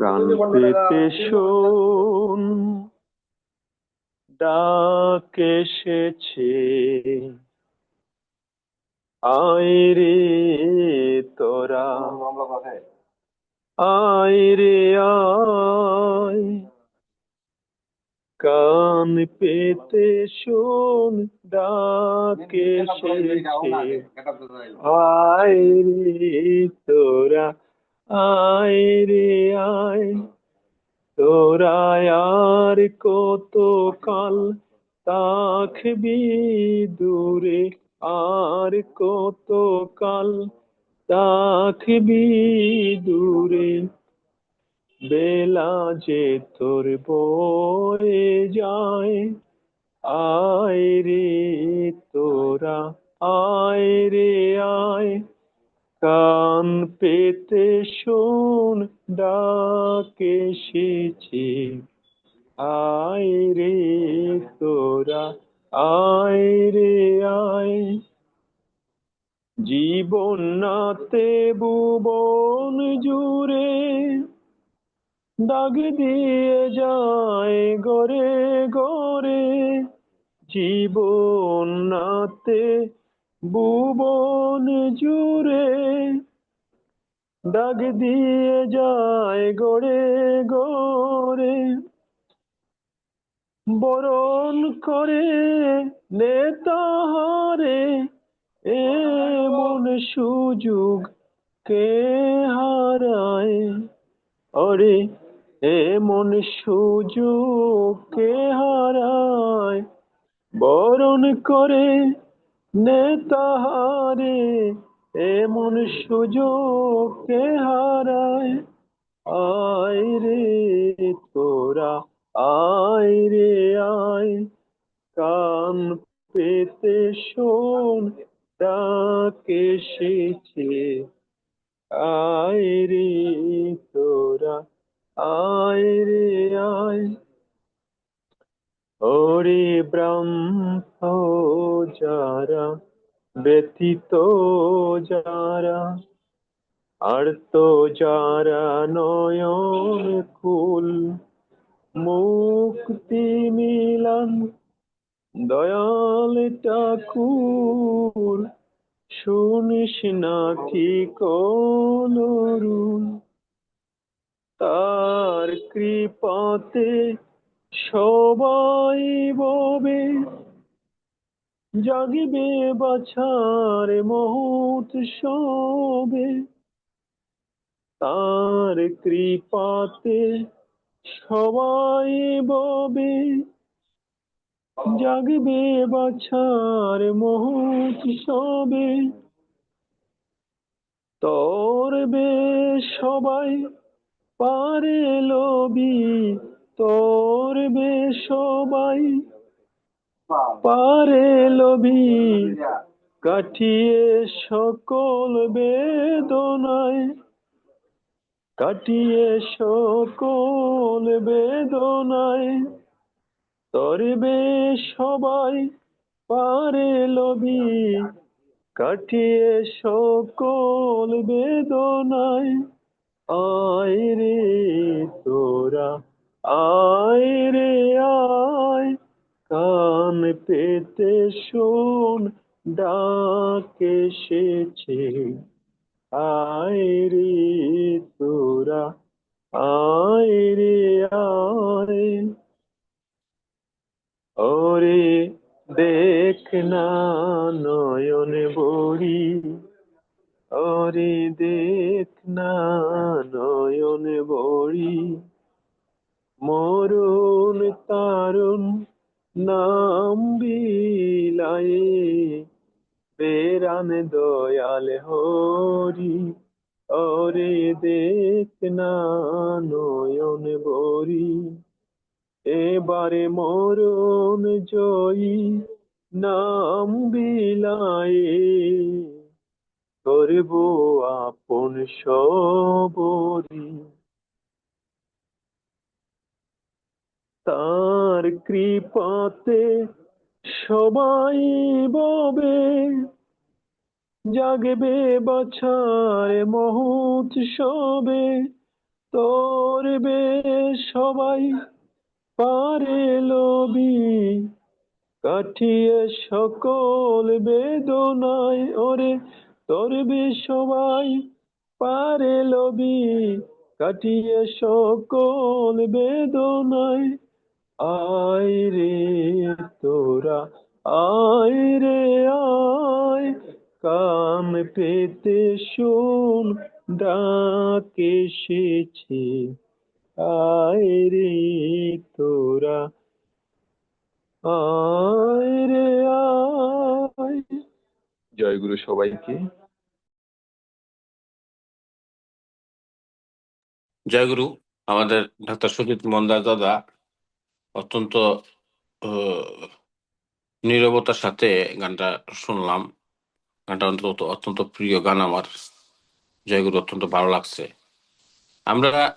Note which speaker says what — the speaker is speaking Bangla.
Speaker 1: কান পেতে শোন, ডাক এসেছে। আয় রে তোরা, আয় রে আয়। কান পেতে শোন, ডাক এসেছে। আয় রে তোরা আয় রে আয়। তোরা আর কত কাল তাকবি দূরে? আর কত কাল তাকবি দূরে? বেলা যে তোর বয়ে যায়, আয় রে তোরা, আয় রে আয়। কান পেতে শোন, ডাক এসেছে। আয় রে তোরা, আয় রে আয়। জীবন নাতে ভুবন জুড়ে দাগ দিয়ে যায় গরে গরে জীবন নাতে ভুবন জুড়ে দাগ দিয়ে যায় গড়ে গড়ে। বরণ করে নেতাহারে এমন সুযোগ কে হারায়? অরে এমন সুযোগ কে হারায়? বরণ করে নেতাহারে এমন সুযোগ কে হারায়? আয় রে তোরা, আয় রে আয়। কান পেতে শোন, ডাক এসেছে। আয় রে তোরা, আয় রে আয়। ওরে ব্রহ্ম যারা ব্যতীত যারা, আর তো যারা নয়ন কুল মুক্তি মিলান দয়াল ঠাকুর শুনিস নাকি কোনরুল তার কৃপাতে সবাই ববে। জাগিবে বাছার মহৎ সবে তার কৃপাতে সবাই ববে। জাগবে বাছার মহৎ সবে তরবে সবাই পারে লবি তরবে সবাই পারে লবি কাটিয়ে সকল বেদনায়। কাটিয়ে সকল বেদনায়। তরবে সবাই পারে লবি কাটিয়ে সকল বেদনায়। আয় রে তোরা, আয় রে পেতে শোন, ডাক আয় রে তোরা, আয় রে আয় ওরে দেখ না নয়ন বড়ি, ওরে দেখ না নয়ন বড়ি। মরুন তারুণ নাম বিলায়ে বেরান দয়াল হরি, অরে দেখ না নয়ন বড়ি এবারে মরণ জয়ী নাম বিলায়ে করব আপন সবরি। তার কৃপাতে সবাই ববে, জাগবে বাছার মহৎ সবে। তরবে সবাই পারে লবি কাটিয়ে সকল বেদনায় ওরে। তরবে সবাই পারে লবি কাটিয়ে সকল বেদনায় আয় রে তোরা, আয় রে, আয়। কাম পেতে শুন, ডাক এসেছে। আয় রে তোরা, আয় রে, আয়। জয় গুরু সবাইকে।
Speaker 2: জয়গুরু আমাদের ডাক্তার সুজিত মন্দার দাদা। অত্যন্ত নীরবতার সাথে গানটা শুনলাম। গানটা অন্তত, অত্যন্ত প্রিয় গান আমার। জয়গুরু অত্যন্ত ভালো লাগছে। আমরা